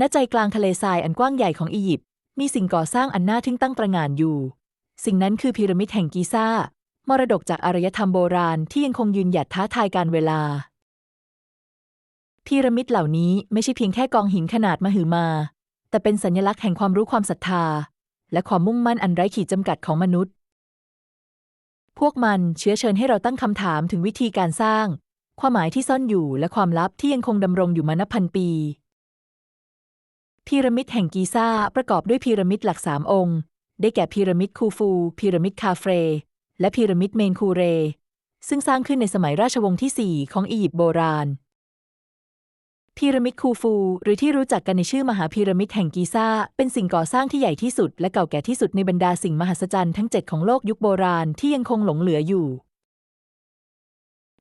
ณใจกลางทะเลทรายอันกว้างใหญ่ของอียิปต์มีสิ่งก่อสร้างอันน่าทึ่งตั้งตระหง่านอยู่ สิ่งนั้นคือพีระมิดแห่งกิซ่ามรดกจากอารยธรรมโบราณที่ยังคงยืนหยัดท้าทายการเวลา พีระมิดเหล่านี้ไม่ใช่เพียงแค่กองหินขนาดมหึมา แต่เป็นสัญลักษณ์แห่งความรู้ความศรัทธา และความมุ่งมั่นอันไร้ขีดจำกัดของมนุษย์ พวกมันเชื้อเชิญให้เราตั้งคำถามถึงวิธีการสร้าง ความหมายที่ซ่อนอยู่และความลับที่ยังคงดำรงอยู่มานับพันปี พีระมิดแห่งกีซ่าประกอบด้วยพีระมิดหลักสามองค์ ได้แก่พีระมิดคูฟู พีระมิดคาเฟร และพีระมิดเมนคูเร ซึ่งสร้างขึ้นในสมัยราชวงศ์ที่ 4 ของอียิปต์โบราณ พีระมิดคูฟู หรือที่รู้จักกันในชื่อมหาพีระมิดแห่งกีซ่า เป็นสิ่งก่อสร้างที่ใหญ่ที่สุด และเก่าแก่ที่สุดในบรรดาสิ่งมหัศจรรย์ทั้ง 7 ของโลกยุคโบราณที่ยังคงหลงเหลืออยู่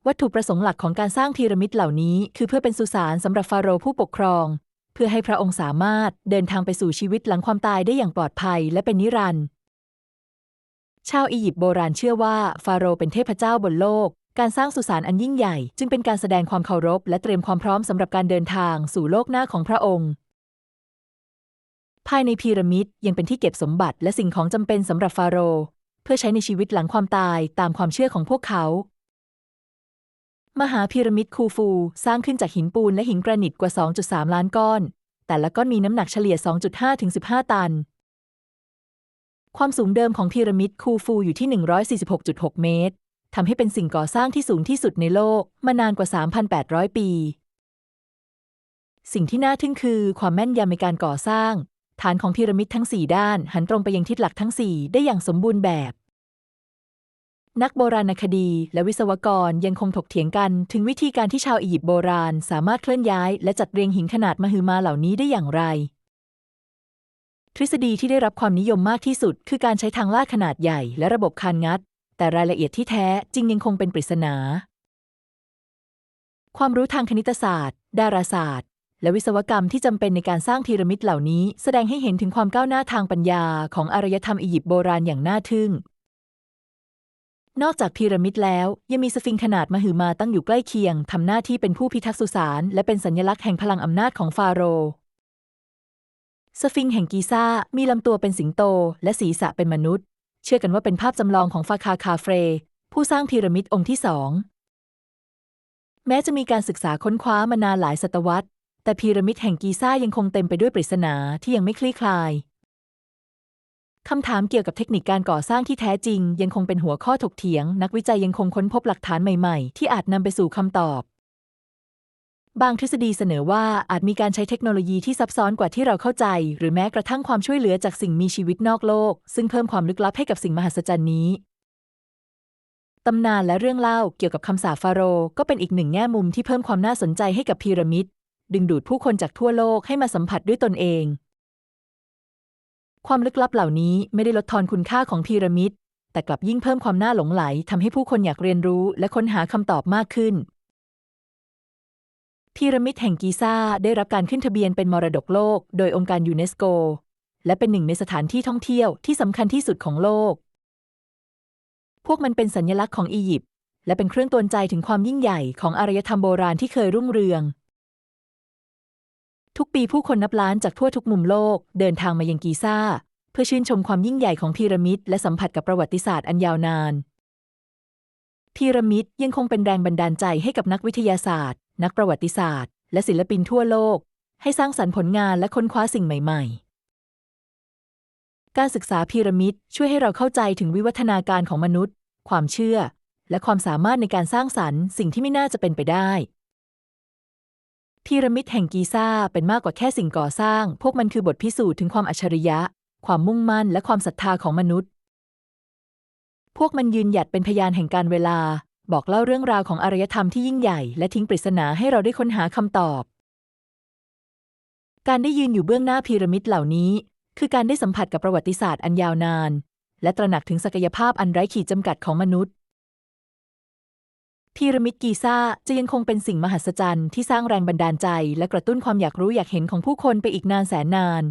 วัตถุประสงค์หลักของการสร้างพีระมิดเหล่านี้ คือเพื่อเป็นสุสานสำหรับฟาโรห์ผู้ปกครอง พื่อให้พระองค์สามารถเดินทางไปสู่ชีวิตหลังความตายได้อย่างปลอดภัยและเป็นนิรันดร์ชาวอียิปต์โบราณเชื่อว่าฟาโรห์เป็นเทพเจ้าบนโลก การสร้างสุสานอันยิ่งใหญ่ จึงเป็นการแสดงความเคารพ และเตรียมความพร้อมสำหรับการเดินทางสู่โลกหน้าของพระองค์ ภายในพีระมิดยังเป็นที่เก็บสมบัติและสิ่งของจำเป็นสำหรับฟาโรห์เพื่อใช้ในชีวิตหลังความตายตามความเชื่อของพวกเขา มหาพีระมิดคูฟู สร้างขึ้นจากหินปูนและหินกรนิตกว่า 2.3 ล้านก้อน แต่ละก้อนมีน้ำหนักเฉลี่ย 2.5 ถึง 15 ตัน ความสูงเดิมของพีระมิดคูฟูอยู่ที่ 146.6 เมตรทำให้เป็นสิ่งก่อสร้างที่สูงที่สุดในโลกมานานกว่า 3,800 ปี สิ่งที่น่าทึ่งคือความแม่นยำในการก่อสร้าง ฐานของพีระมิดทั้ง 4 ด้าน หันตรงไปยังทิศหลักทั้ง 4 ได้อย่างสมบูรณ์แบบ นักโบราณคดีและวิศวกรยังคงถกเถียงกันถึงวิธีการที่ชาวอียิปต์โบราณสามารถเคลื่อนย้าย และจัดเรียงหินขนาดมหึมาเหล่านี้ได้อย่างไร ทฤษฎีที่ได้รับความนิยมมากที่สุด คือการใช้ทางลาดขนาดใหญ่และระบบคานงัด แต่รายละเอียดที่แท้จริงยังคงเป็นปริศนา ความรู้ทางคณิตศาสตร์ ดาราศาสตร์ และวิศวกรรมที่จำเป็นในการสร้างพีระมิดเหล่านี้ แสดงให้เห็นถึงความก้าวหน้าทางปัญญาของอารยธรรมอียิปต์โบราณอย่างน่าทึ่ง นอกจากพีระมิดแล้ว ยังมีสฟิงขนาดมหึมาตั้งอยู่ใกล้เคียง ทำหน้าที่เป็นผู้พิทักษ์สุสานและเป็นสัญลักษณ์แห่งพลังอำนาจของฟาโรห์สฟิงแห่งกีซ่ามีลำตัวเป็นสิงโต และศีรษะเป็นมนุษย์ เชื่อกันว่าเป็นภาพจำลองของฟาคาคาเฟร ผู้สร้างพีระมิดองค์ที่สองแม้จะมีการศึกษาค้นคว้ามานานหลายศตวรรษ แต่พีระมิดแห่งกีซ่ายังคงเต็มไปด้วยปริศนาที่ยังไม่คลี่คลาย คำถามเกี่ยวกับเทคนิคการก่อสร้างที่แท้จริง ยังคงเป็นหัวข้อถกเถียง นักวิจัยยังคงค้นพบหลักฐานใหม่ๆ ที่อาจนำไปสู่คำตอบ บางทฤษฎีเสนอว่าอาจมีการใช้เทคโนโลยีที่ซับซ้อนกว่าที่เราเข้าใจ หรือแม้กระทั่งความช่วยเหลือจากสิ่งมีชีวิตนอกโลก ซึ่งเพิ่มความลึกลับให้กับสิ่งมหัศจรรย์นี้ตำนานและเรื่องเล่าเกี่ยวกับคำสาปฟาโรก็เป็นอีกหนึ่งแง่มุมที่เพิ่มความน่าสนใจให้กับพีระมิด ดึงดูดผู้คนจากทั่วโลกให้มาสัมผัสด้วยตนเอง ความลึกลับเหล่านี้ไม่ได้ลดทอนคุณค่าของพีระมิด แต่กลับยิ่งเพิ่มความน่าหลงไหลทำให้ผู้คนอยากเรียนรู้และค้นหาคำตอบมากขึ้น พีระมิดแห่งกีซ่าได้รับการขึ้นทะเบียนเป็นมรดกโลก โดยองค์การยูเนสโก และเป็นหนึ่งในสถานที่ท่องเที่ยวที่สำคัญที่สุดของโลก พวกมันเป็นสัญลักษณ์ของอียิปต์และเป็นเครื่องตือนใจถึงความยิ่งใหญ่ของอารยธรรมโบราณที่เคยรุ่งเรือง ทุกปีผู้คนนับล้านจากทั่วทุกมุมโลก เดินทางมายังกีซ่า เพื่อชื่นชมความยิ่งใหญ่ของพีระมิด และสัมผัสกับประวัติศาสตร์อันยาวนาน พีระมิดยังคงเป็นแรงบันดาลใจให้กับนักวิทยาศาสตร์ นักประวัติศาสตร์ และศิลปินทั่วโลก ให้สร้างสรรค์ผลงานและค้นคว้าสิ่งใหม่ๆ การศึกษาพีระมิดช่วยให้เราเข้าใจถึงวิวัฒนาการของมนุษย์ ความเชื่อ และความสามารถในการสร้างสรรค์สิ่งที่ไม่น่าจะเป็นไปได้ พีระมิดแห่งกีซ่าเป็นมากกว่าแค่สิ่งก่อสร้าง พวกมันคือบทพิสูจน์ถึงความอัจฉริยะ ความมุ่งมั่นและความศรัทธาของมนุษย์ พวกมันยืนหยัดเป็นพยานแห่งการเวลา บอกเล่าเรื่องราวของอารยธรรมที่ยิ่งใหญ่ และทิ้งปริศนาให้เราได้ค้นหาคำตอบ การได้ยืนอยู่เบื้องหน้าพีระมิดเหล่านี้ คือการได้สัมผัสกับประวัติศาสตร์อันยาวนาน และตระหนักถึงศักยภาพอันไร้ขีดจำกัดของมนุษย์ พีระมิดกีซ่าจะยังคงเป็นสิ่งมหัศจรรย์ที่สร้างแรงบันดาลใจ และกระตุ้นความอยากรู้อยากเห็นของผู้คนไปอีกนานแสนนาน